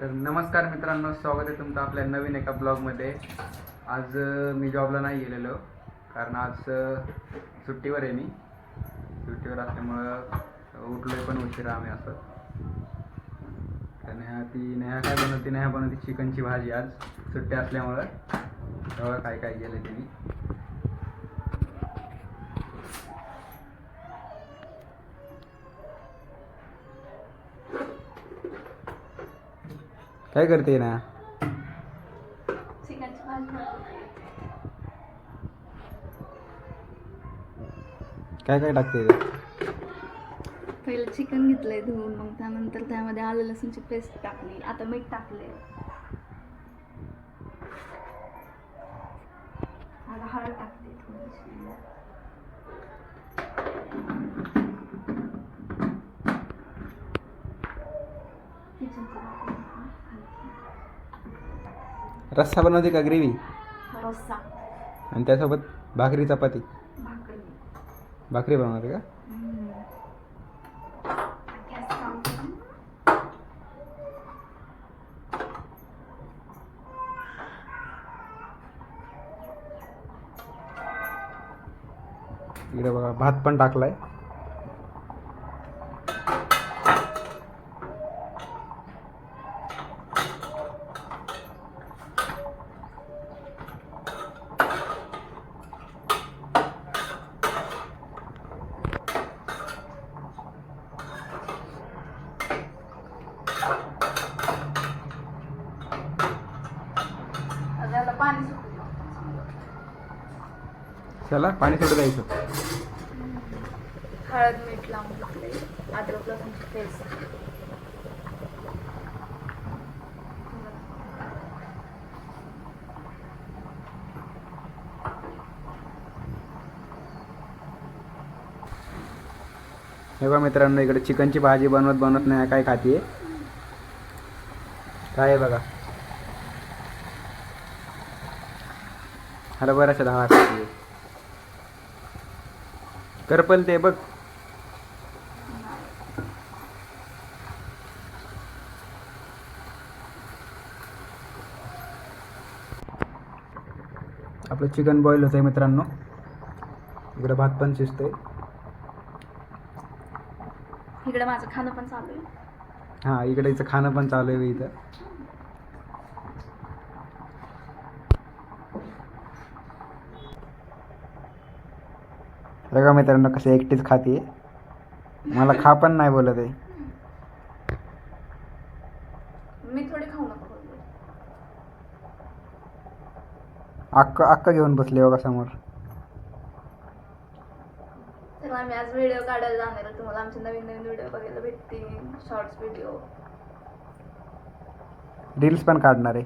तर नमस्कार मित्रांनो स्वागत आहे तुमचं आपल्या नवीन एका ब्लॉगमध्ये. आज मी जॉबला नाही गेलेलो कारण आज सुट्टीवर आहे मी. सुट्टीवर असल्यामुळं उठलोय पण उशिरा आम्ही असं. तर नेहा ती नेहा काय बनवते? नेहा बनवते चिकनची भाजी आज. सुट्टी असल्यामुळं तेव्हा काय काय केलं तिने. काय करते ना. काय काय टाकते? पहिलं चिकन घेतलंय धुवून मग त्यानंतर त्यामध्ये आलं लसूणची पेस्ट टाकली आता मीठ टाकले आता हळद टाकते थोडीशी रस्सा बनवते का ग्रेव्ही? रस्सा. आणि त्यासोबत भाकरी चपाती? भाकरी. भाकरी बनवते का? इकडे बघा भात पण टाकलाय आता याला पाणी सुटू द्या. चला पाणी सोडू द्यायचं. हळद मीठ लावून अद्रक पेस्ट. हे बघा मित्रांनो इकडे चिकनची भाजी बनवत बनवत नाही काय खाते काय आहे बघा? हरभऱ्याच्या खाते करपल ते बघ. आपलं चिकन बॉईल होतंय मित्रांनो. इकडे भात पण शिजतोय. इकडे माझं खाणं पण चालू आहे. हा इकडे इथं खाणं पण चालू आहे इथं. बघा मित्रांनो कसं एकटीच खाते मला खा पण नाही बोलत आहे. मी थोडी खाऊ नको. अक्क अक्क घेऊन बसले बघा समोर. तर आम्ही आज व्हिडिओ काढायला जाणार आहे. तुम्हाला आमचे नवीन नवीन व्हिडिओ बघायला भेटतील. शॉर्ट्स व्हिडिओ रील्स पण काढणार आहे.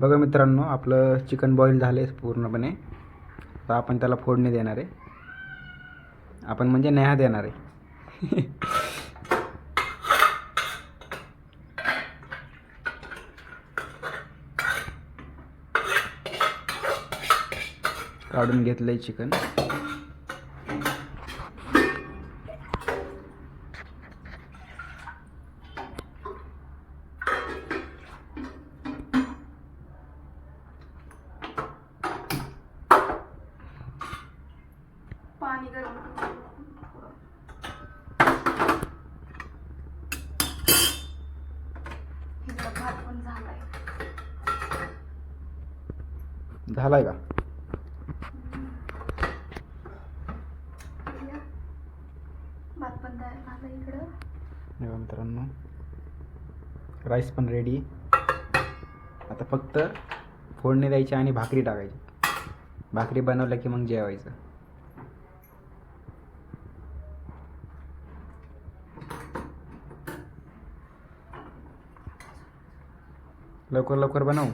बघा मित्रांनो आपलं चिकन बॉईल झालं आहे पूर्णपणे. तर आपण त्याला फोडणी देणार आहे. आपण म्हणजे नेहा देणार आहे. काढून घेतलं आहे चिकन पाणी गरम करून थोडं. इकडं भात पण झालाय झालाय का? मित्रांनो. राईस पण रेडी आता फक्त फोडणी द्यायची आणि भाकरी टाकायची. भाकरी बनवलं की मग जेवायचं. लवकर लवकर बनव?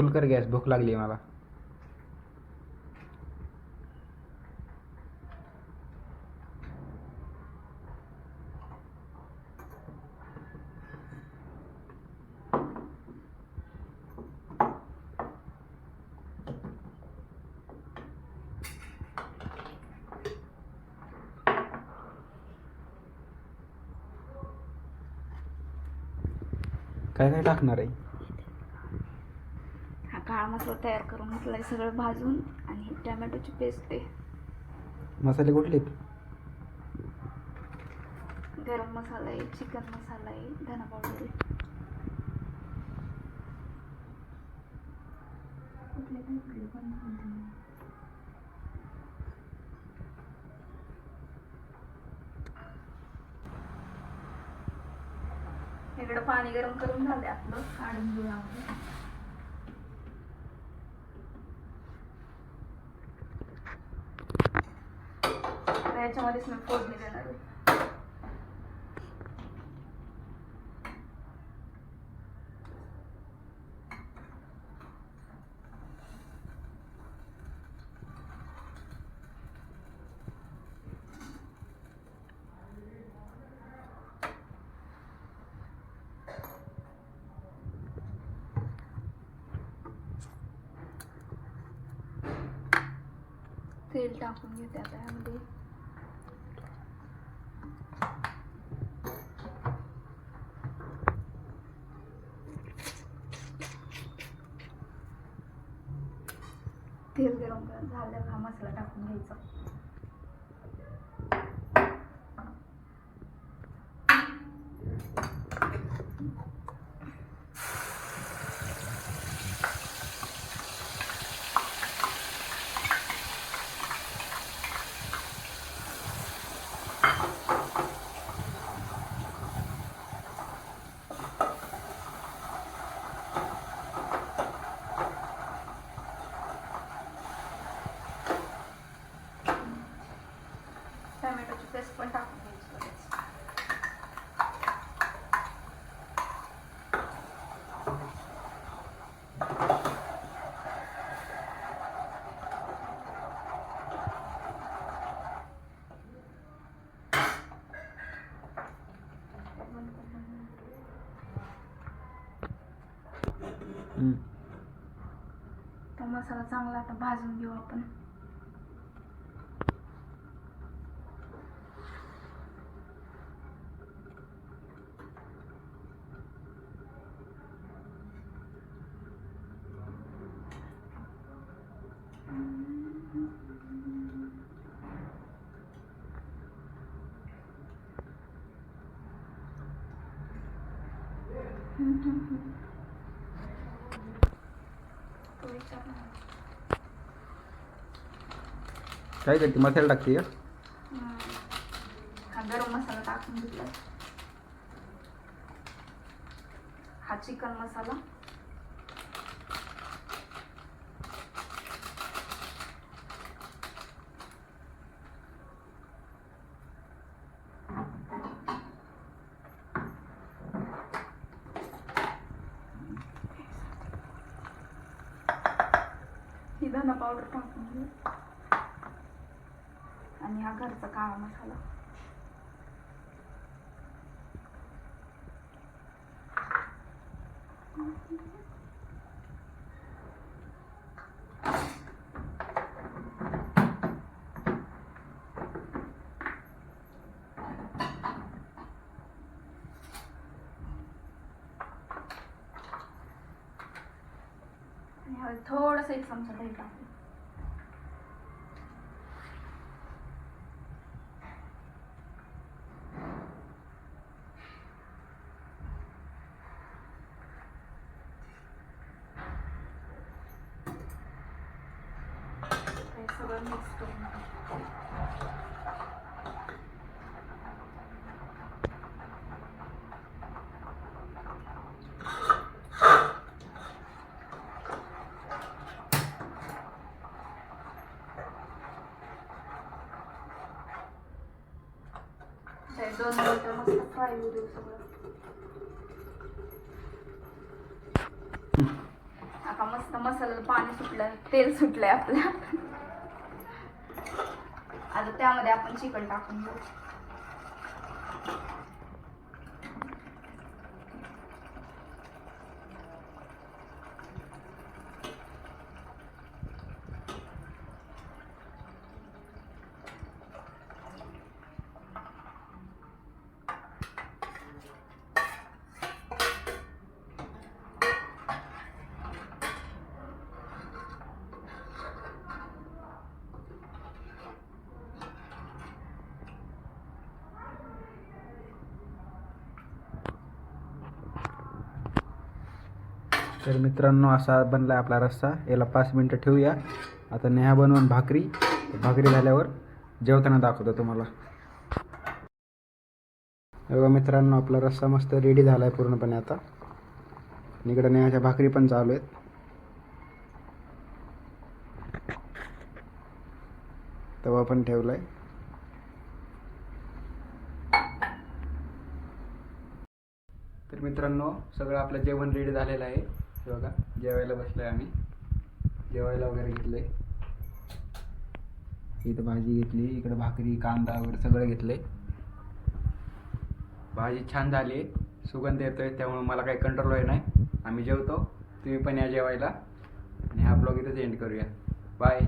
फुल कर गॅस भूक लागली मला. काय काय टाकणार आहे? मसाला तयार करून घेतला आहे सगळं भाजून आणि ही टॅमॅटोची पेस्ट आहे. मसाले कुठले गरम मसाला आहे चिकन मसाला आहे धना पावडर आहे. इकडं पाणी गरम करून झाले आपलं काढून घेऊया आता याच्यामध्येच मी फोडणी देणार आहे. तेल टाकून घेते आता यामध्ये. तेल गरम झालं का मसाला टाकून घ्यायचा टॅमॅटोची पेस्ट पण टाकून घ्यायची लगेच तो मसाला चांगला आता भाजून घेऊ आपण. तो विचार नाही. काय करते? मसाला टाकते का? हा गरम मसाला टाकून घेतला हा चिकन मसाला ही धना पावडर टाकून घेऊ आणि हा घरचा काळा मसाला थोडस थोडंसं एक चमचा दही टाकू हे सगळं मिक्स करून दोन मिनटं मस्त फ्राय होऊ देऊ सगळं आता मस्त मसाल्याला पाणी सुटलं तेल सुटलंय आपलं. आता त्यामध्ये आपण चिकन टाकून घेऊ. तर मित्रांनो असा बनला आपला रस्सा. याला पाच मिनटं ठेवूया. आता नेहा बनवून भाकरी. भाकरी झाल्यावर जेवताना दाखवतो तुम्हाला. बघा मित्रांनो आपला रस्सा मस्त रेडी झाला आहे पूर्णपणे आता. इकडं इकडे नेहाच्या भाकरी पण चालू आहेत. तवा पण ठेवला आहे तर मित्रांनो सगळं आपलं जेवण रेडी झालेलं आहे. बघा जेवायला बसलोय आम्ही. जेवायला वगैरे घेतलंय. इथं भाजी घेतली इकडे भाकरी कांदा वगैरे सगळं घेतलंय. भाजी छान झाली आहे. सुगंध येतोय त्यामुळे मला काही कंट्रोल होय नाही. आम्ही जेवतो. तुम्ही पण या जेवायला. आणि हा ब्लॉग इथंच एंड करूया. बाय